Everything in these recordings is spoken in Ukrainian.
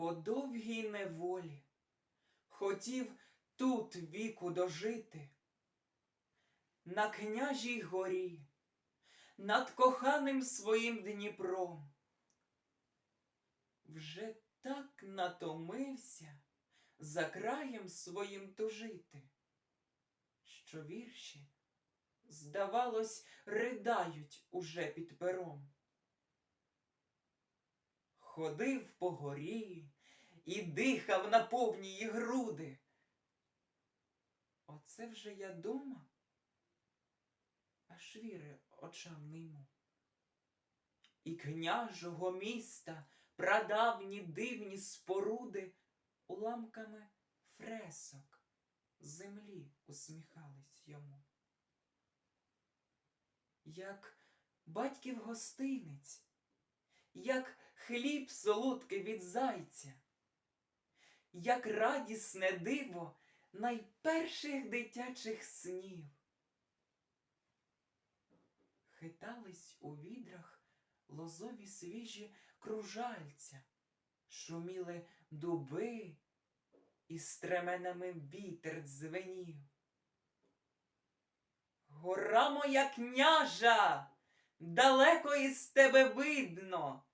по довгій неволі хотів тут віку дожити, на княжій горі, над коханим своїм Дніпром. Вже так натомився за краєм своїм тужити, що вірші, здавалось, ридають уже під пером. Ходив по горі і дихав на повні її груди. Оце вже я дома, аж віри очам не йму. І княжого міста прадавні дивні споруди уламками фресок землі усміхались йому. Як батьків гостинець, як хліб солодкий від зайця, як радісне диво найперших дитячих снів. Хитались у відрах лозові свіжі кружальця, шуміли дуби, і стременами вітер дзвенів. Гора моя княжа, далеко із тебе видно.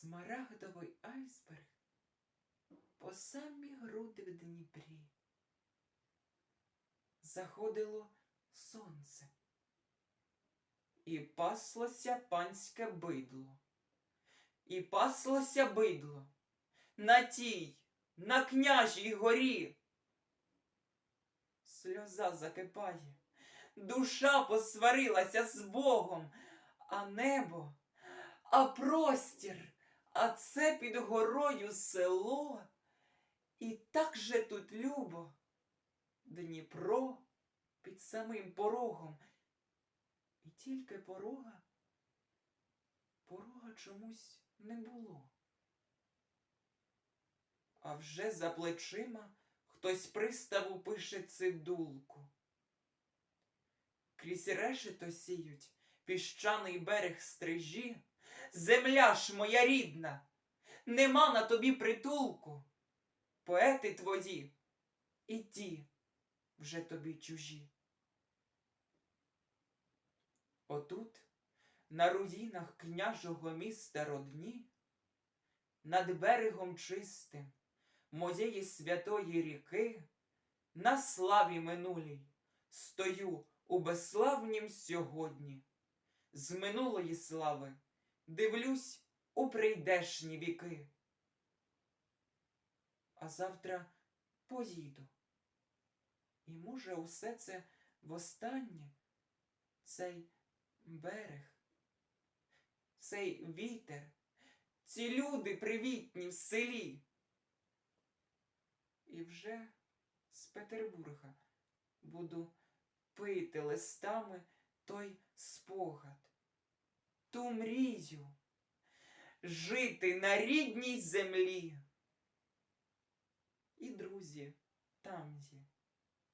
Смарагдовий айсберг по самі груди в Дніпрі. Заходило сонце, і паслося панське бидло, і паслося бидло на тій, на княжій горі. Сльоза закипає, душа посварилася з Богом, а небо, а простір, а це під горою село. І так же тут любо, Дніпро під самим порогом. І тільки порога, порога чомусь не було. А вже за плечима хтось приставу пише цидулку. Крізь решето сіють піщаний берег стрижі. Земля ж моя рідна, нема на тобі притулку. Поети твої і ті вже тобі чужі. Отут, на руїнах княжого міста родні, над берегом чистим моєї святої ріки, на славі минулій стою у безславнім сьогодні. З минулої слави дивлюсь у прийдешні віки. А завтра поїду. І може усе це востаннє, цей берег, цей вітер, ці люди привітні в селі. І вже з Петербурга буду пити листами той спогад, ту мрію, жити на рідній землі. І друзі там є,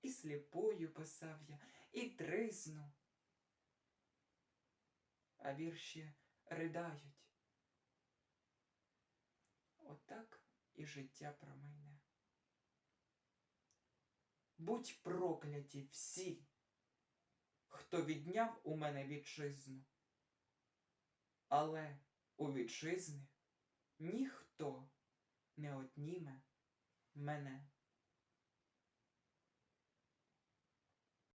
і сліпою писав я, і трисну. А вірші ридають. Отак і життя промайне. Будь прокляті всі, хто відняв у мене вітчизну. Але у вітчизни ніхто не отніме мене.